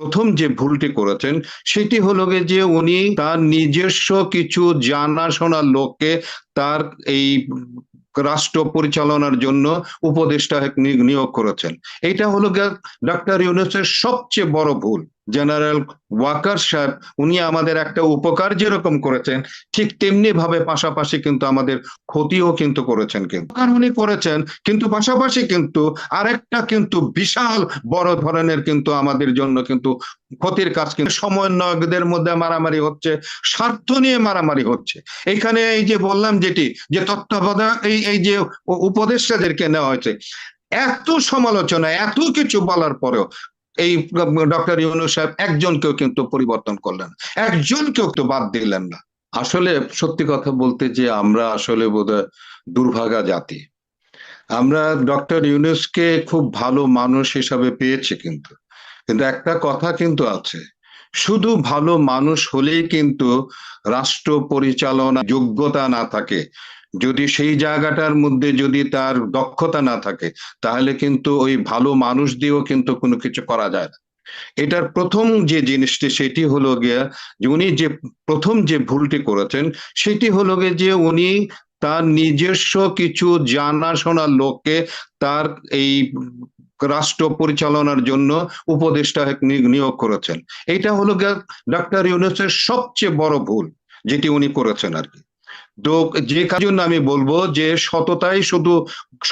প্রথম যে ভুলটি করেছেন, সেটি হলো যে উনি তার নিজস্ব কিছু জানাশোনা লোককে তার এই রাষ্ট্র পরিচালনার জন্য উপদেষ্টা নিয়োগ করেছেন। এটা হলো ডক্টর ইউনুসের সবচেয়ে বড় ভুল। জেনারেল ওয়াকার সাহেব, উনি আমাদের একটা উপকার যেরকম করেছেন, ঠিক তেমনি ভাবে পাশাপাশি কিন্তু আমাদের ক্ষতিও কিন্তু করেছেন কিন্তু। উনি করেছেন, কিন্তু পাশাপাশি কিন্তু আরেকটা কিন্তু বিশাল বড় ধরনের কিন্তু আমাদের জন্য কিন্তু ক্ষতির কাজ কিন্তু সমন্বয়কদের মধ্যে মারামারি হচ্ছে, স্বার্থ নিয়ে মারামারি হচ্ছে। এখানে এই যে বললাম যেটি, যে তত্ত্বাবধায়ক, এই এই যে উপদেষ্টাদেরকে নেওয়া হয়েছে, এত সমালোচনা, এত কিছু বলার পরেও এই ডক্টর ইউনুস সাহেব একজনকেও কিন্তু পরিবর্তন করলেন। একজনকেও তো বাদ দিলেন না। আসলে সত্যি কথা বলতে যে আমরা আসলে বোধহয় দুর্ভাগা জাতি। আমরা ডক্টর ইউনুসকে খুব ভালো মানুষ হিসাবে পেয়েছি কিন্তু। কিন্তু একটা কথা কিন্তু আছে, শুধু ভালো মানুষ হলেই কিন্তু রাষ্ট্র পরিচালনা যোগ্যতা না থাকে যদি সেই জায়গাটার মধ্যে যদি তার দক্ষতা না থাকে, তাহলে কিন্তু ওই ভালো মানুষ দিয়েও কিন্তু কোনো কিছু করা যায় না। এটার প্রথম যে জিনিসটি, সেটি হলো গিয়া যে উনি যে প্রথম যে ভুলটি করেছেন, সেটি হলো গিয়ে যে উনি তার নিজস্ব কিছু জানাশোনা লোককে তার এই রাষ্ট্র পরিচালনার জন্য উপদেষ্টা নিয়োগ করেছেন। এটা হলো গিয়া ডক্টর ইউনুসের সবচেয়ে বড় ভুল, যেটি উনি করেছেন আর কি। যে কাজ জন্য আমি বলব যে সততাই শুধু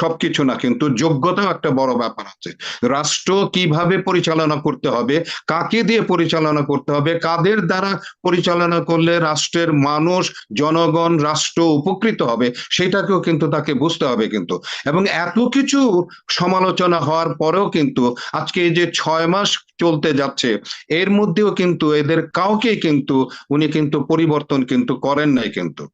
সবকিছু না, কিন্তু যোগ্যতাও একটা বড় ব্যাপার আছে। রাষ্ট্র কীভাবে পরিচালনা করতে হবে, কাকে দিয়ে পরিচালনা করতে হবে, কাদের দ্বারা পরিচালনা করলে রাষ্ট্রের মানুষ, জনগণ, রাষ্ট্র উপকৃত হবে, সেটাকেও কিন্তু তাকে বুঝতে হবে কিন্তু। এবং এত কিছু সমালোচনা হওয়ার পরেও কিন্তু আজকে এই যে ছয় মাস চলতে যাচ্ছে, এর মধ্যেও কিন্তু এদের কাউকে কিন্তু উনি কিন্তু পরিবর্তন কিন্তু করেন নাই কিন্তু।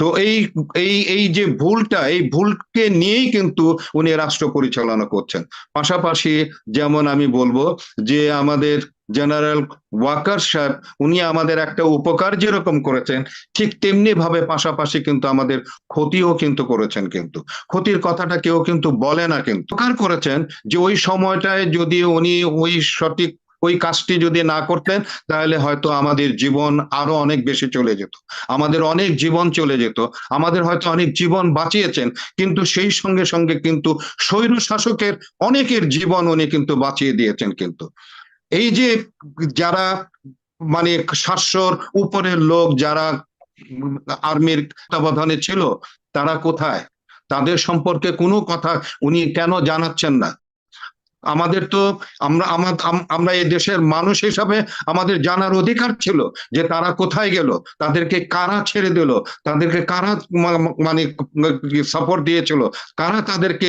তো এই এই এই যে ভুলটা, এই ভুলকে নিয়েই কিন্তু উনি রাষ্ট্র পরিচালনা করছেন। পাশাপাশি যেমন আমি বলব যে আমাদের জেনারেল ওয়াকার সাহেব, উনি আমাদের একটা উপকার যেরকম করেছেন, ঠিক তেমনি ভাবে পাশাপাশি কিন্তু আমাদের ক্ষতিও কিন্তু করেছেন কিন্তু। ক্ষতির কথাটা কেউ কিন্তু বলে না কিন্তু। উপকার করেছেন যে ওই সময়টায় যদি উনি ওই সঠিক ওই কাজটি যদি না করতেন, তাহলে হয়তো আমাদের জীবন আরও অনেক বেশি চলে যেত। আমাদের অনেক জীবন চলে যেত। আমাদের হয়তো অনেক জীবন বাঁচিয়েছেন, কিন্তু সেই সঙ্গে সঙ্গে কিন্তু স্বৈর শাসকের অনেকের জীবন উনি কিন্তু বাঁচিয়ে দিয়েছেন কিন্তু। এই যে যারা মানে সাতশোর উপরের লোক যারা আর্মির তত্ত্বাবধানে ছিল, তারা কোথায়? তাদের সম্পর্কে কোনো কথা উনি কেন জানাচ্ছেন না? আমাদের তো আমরা আমা- আমরা এই দেশের মানুষ হিসাবে আমাদের জানার অধিকার ছিল যে তারা কোথায় গেল তাদেরকে কারা ছেড়ে দিল তাদেরকে কারা মানে সাপোর্ট দিয়েছিল কারা তাদেরকে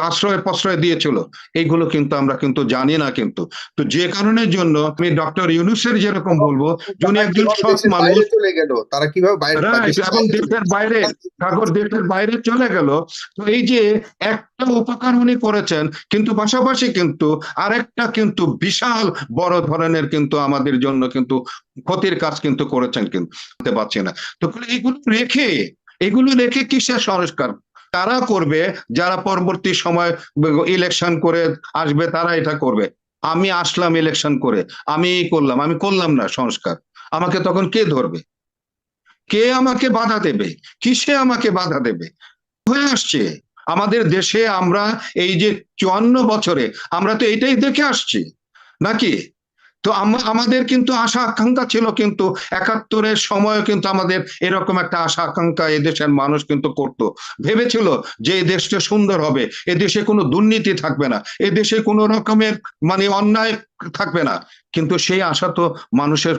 আশ্রয় প্রশ্রয় দিয়েছিল এইগুলো কিন্তু আমরা কিন্তু জানি না কিন্তু। তো যে কারণের জন্য আমি ডক্টর ইউনুসের যেরকম বলব যিনি একজন সৎ মানুষ চলে গেল? তারা কীভাবে বাইরে দেশের এবং দেশের বাইরে ঠাকুর দেশের বাইরে চলে গেল। তো এই যে একটা উপকার উনি করেছেন। কিন্তু পাশাপাশি কিন্তু আরেকটা কিন্তু বিশাল বড় ধরনের কিন্তু আমাদের জন্য কিন্তু ক্ষতির কাজ কিন্তু করেছেন কিন্তু। পারছি না। তো এইগুলো রেখে, এগুলো রেখে কিসের সংস্কার? তারা করবে, যারা পরবর্তী সময় ইলেকশন করে আসবে, তারা এটা করবে। আমি আসলাম ইলেকশন করে, আমি করলাম আমি করলাম না সংস্কার। আমাকে তখন কে ধরবে? কে আমাকে বাধা দেবে? কিসে আমাকে বাধা দেবে? হয়ে আসছে। আমাদের দেশে আমরা এই যে চুয়ান্ন বছরে, আমরা তো এইটাই দেখে আসছি, নাকি? তো আম- আমাদের কিন্তু আশা আকাঙ্ক্ষা ছিল কিন্তু একাত্তরের সময় কিন্তু আমাদের এরকম একটা আশা আকাঙ্ক্ষা এদেশের মানুষ কিন্তু করত। ভেবেছিল যে এই দেশটা সুন্দর হবে, এ দেশে কোনো দুর্নীতি থাকবে না, এ দেশে কোনো রকমের মানে অন্যায় থাকবে না। কিন্তু সেই আশা তো মানুষের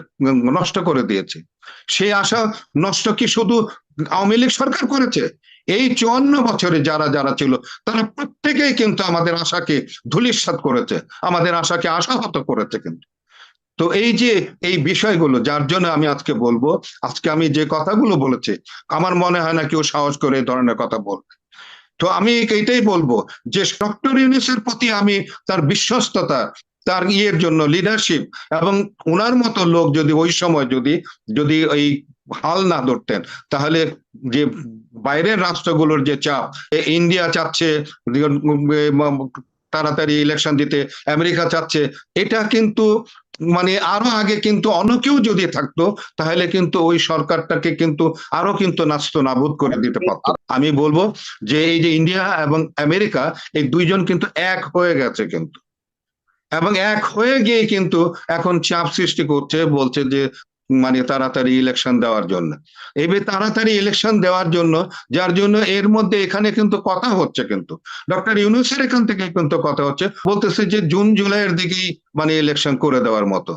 নষ্ট করে দিয়েছে। সেই আশা নষ্ট কি শুধু আওয়ামী লীগ সরকার করেছে? এই চুয়ান্ন বছরে যারা যারা ছিল, তারা প্রত্যেকেই কিন্তু আমাদের আশাকে ধূলিসাৎ করেছে। আমাদের আশাকে আশাহত করেছে কিন্তু। তো এই যে, এই বিষয়গুলো, যার জন্য আমি আজকে বলব, আজকে আমি যে কথাগুলো বলেছি, আমার মনে হয় না কেউ সাহস করে এই ধরনের কথা বলবে। তো আমি এইটাই বলব যে, ডক্টর ইউনিসের প্রতি আমি তার বিশ্বস্ততা, তার ইয়ের জন্য লিডারশিপ এবং ওনার মতো লোক যদি ওই সময় যদি যদি এই হাল না ধরতেন। তাহলে যে বাইরের রাষ্ট্রগুলোর যে চাপ ইন্ডিয়া চাচ্ছে তাড়াতাড়ি ইলেকশন দিতে, আমেরিকা চাচ্ছে, এটা কিন্তু মানে আরও আগে কিন্তু অন্য কেউ যদি থাকতো, তাহলে কিন্তু ওই সরকারটাকে কিন্তু আরও কিন্তু নাস্ত নাবুদ করে দিতে পারতো। আমি বলব যে এই যে ইন্ডিয়া এবং আমেরিকা, এই দুইজন কিন্তু এক হয়ে গেছে কিন্তু। এবং এক হয়ে গিয়ে কিন্তু এখন চাপ সৃষ্টি করছে, বলছে যে মানে তাড়াতাড়ি ইলেকশন দেওয়ার জন্য। এবার তাড়াতাড়ি ইলেকশন দেওয়ার জন্য, যার জন্য এর মধ্যে এখানে কিন্তু কথা হচ্ছে কিন্তু। ডক্টর ইউনুসের এখান থেকে কিন্তু কথা হচ্ছে। বলতেছে যে জুন, জুলাইয়ের দিকেই মানে ইলেকশন করে দেওয়ার মতো।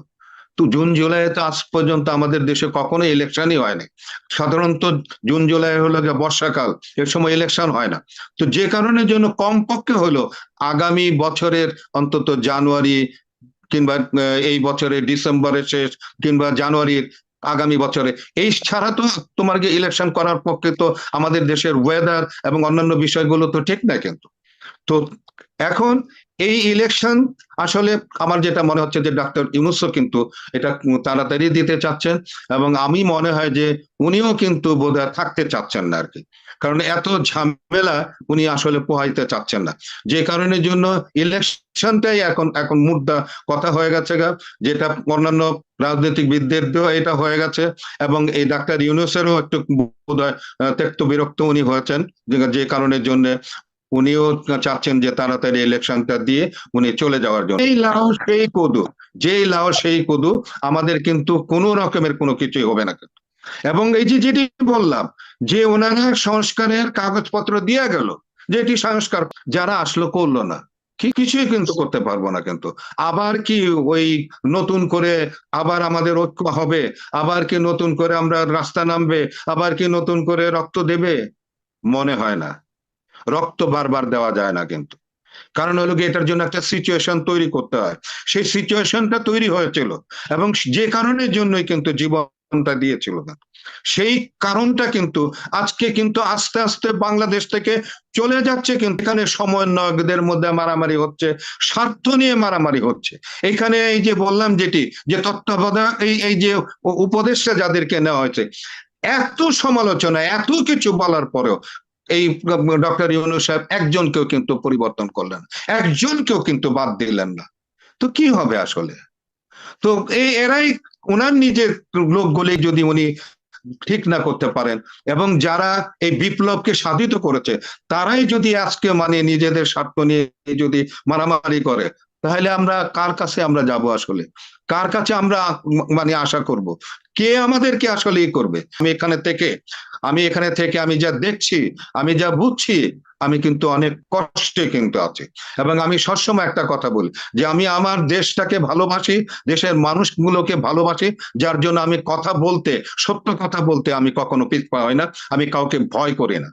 তো জুন, জুলাই তো আজ পর্যন্ত আমাদের দেশে কখনো ইলেকশনই হয়নি সাধারণত জুন, জুলাই হলো গিয়ে বর্ষাকাল এর সময় ইলেকশন হয় না। তো যে কারণের জন্য কমপক্ষে হলো আগামী বছরের অন্তত জানুয়ারি কিংবা এই বছরের ডিসেম্বরের শেষ কিংবা জানুয়ারির আগামী বছরে। এই ছাড়া তো তোমার ইলেকশন করার পক্ষে তো আমাদের দেশের ওয়েদার এবং অন্যান্য বিষয়গুলো তো ঠিক না কিন্তু। তো এখন এই ইলেকশন আসলে আমার যেটা মনে হচ্ছে যে ডাক্তার ইউনুসও কিন্তু এটা তাড়াতাড়ি দিতে চাচ্ছেন এবং আমি মনে হয় যে উনিও কিন্তু বোধহয় থাকতে চাচ্ছেন না আর কি। কারণ এত ঝামেলা উনি আসলে পোহাইতে চাচ্ছেন না। যে কারণের জন্য ইলেকশনটাই এখন এখন মুদ্রা কথা হয়ে গেছে গা, যেটা অন্যান্য রাজনৈতিক রাজনীতিবিদদের এটা হয়ে গেছে এবং এই ডাক্তার ইউনুসেরও একটু বোধহয় ত্যক্ত বিরক্ত উনি হয়েছেন, যে কারণের জন্য উনিও চাচ্ছেন যে তাড়াতাড়ি ইলেকশনটা দিয়ে উনি চলে যাওয়ার জন্য। এই লাও সেই কদু, যেই লাও সেই কদু, আমাদের কিন্তু কোনো রকমের কোনো কিছুই হবে না। কিন্তু এবং এই যে যেটি বললাম, যে ওনারা সংস্কারের কাগজপত্র দিয়ে গেল, যেটি সংস্কার, যারা আসলো করল না। কিছুই কিন্তু করতে পারব না কিন্তু। আবার কি ওই নতুন করে আবার আমাদের ঐক্য হবে, আবার কি নতুন করে আমরা রাস্তা নামবে, আবার কি নতুন করে রক্ত দেবে? মনে হয় না। রক্ত বারবার দেওয়া যায় না কিন্তু। কারণ হলো কি এটার জন্য একটা সিচুয়েশন তৈরি করতে হয়। সেই সিচুয়েশনটা তৈরি হয়েছিল এবং যে কারণের জন্যই কিন্তু জীবনটা দিয়েছিল না। সেই কারণটা কিন্তু আজকে কিন্তু আস্তে আস্তে বাংলাদেশ থেকে চলে যাচ্ছে কিন্তু এখানে সমন্বয়কদের মধ্যে মারামারি হচ্ছে, স্বার্থ নিয়ে মারামারি হচ্ছে। এখানে এই যে বললাম যেটি, যে তত্ত্বাবধায়ক, এই এই যে উ- উপদেষ্টা যাদেরকে নেওয়া হয়েছে, এত সমালোচনা, এত কিছু বলার পরেও এই ডক্টর ইউনুস সাহেব একজনকেও কিন্তু পরিবর্তন করলেন একজনকেও কিন্তু বাদ দিলেন না। তো কি হবে আসলে? তো এই, এরাই ওনার নিজের লোকগুলি যদি উনি ঠিক না করতে পারেন এবং যারা এই বিপ্লবকে সাধিত করেছে, তারাই যদি আজকে মানে নিজেদের স্বার্থ নিয়ে যদি মারামারি করে তাহলে আমরা কার কাছে আমরা যাব আসলে? কার কাছে আমরা মানে আশা করব? কে আমাদেরকে আসলে ই করবে? আমি এখানে থেকে, আমি এখানে থেকে আমি যা দেখছি, আমি যা বুঝছি, আমি কিন্তু অনেক কষ্টে কিন্তু আছি। এবং আমি সবসময় একটা কথা বলি যে আমি আমার দেশটাকে ভালোবাসি, দেশের মানুষগুলোকে ভালোবাসি, যার জন্য আমি কথা বলতে, সত্য কথা বলতে আমি কখনো পিছপা হয় না, আমি কাউকে ভয় করি না।